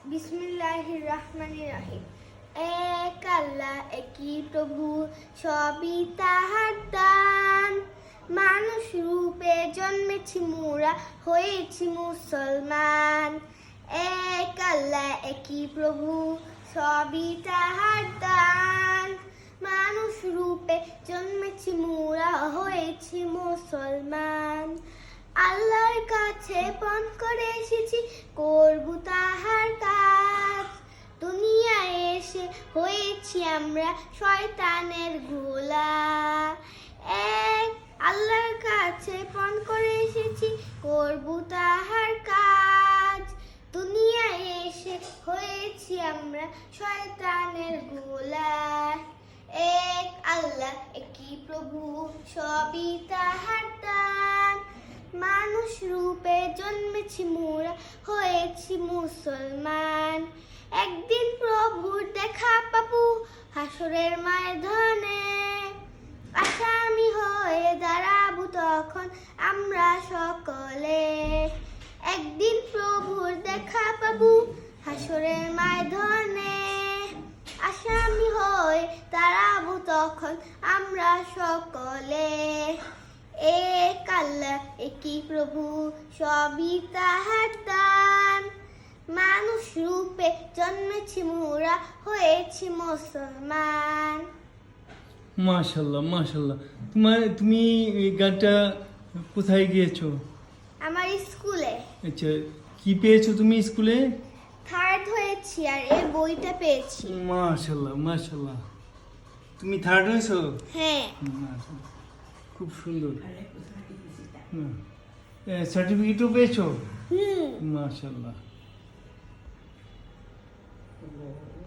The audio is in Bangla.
এক আল্লাহ একই প্রভু, সবই তাহার দান। মানুষ রূপে জন্মেছি মোরা, হয়েছি মুসলমান। এক আল্লাহ একই প্রভু, সবই তাহার দান। মানুষ রূপে জন্মেছি মুরা, হয়েছি মুসলমান। আল্লাহর কাছে পণ করে এসেছি, করব তাহার হয়েছি আমরা শয়তানের গোলা। এক আল্লাহর কাছে পণ করে এসেছি, করব তাহার কাজ। দুনিয়ায় এসে হয়েছি আমরা শয়তানের গোলা। এক আল্লাহ, একই প্রভু, সবই তাহার দান। মানুষ রূপে জন্মেছি মোরা, হয়েছি মুসলমান। একদিন প্রভুর দেখা পাবো হাসরের ময়দানে। আসামি হয়ে দাঁড়াবো তখন আমরা সকলে। একদিন প্রভুর দেখা পাবো হাসরের ময়দানে। আসামি হয়ে দাঁড়াবো তখন আমরা সকলে। এক আল্লাহ একই প্রভু সবই তাহার জন্মেছি মোরা হয়েছি মুসলমান। মাশাল্লাহ মাশাল্লাহ। তোমার তুমি এই গানটা কোথায় গিয়েছো? আমার স্কুলে। আচ্ছা কি পেয়েছ তুমি স্কুলে? থার্ড হয়েছি আর এই বইটা পেয়েছি। মাশাল্লাহ মাশাল্লাহ। তুমি থার্ড হয়েছো? হ্যাঁ। খুব সুন্দর। সার্টিফিকেটও পেয়েছ? হুম। মাশাল্লাহ। Lord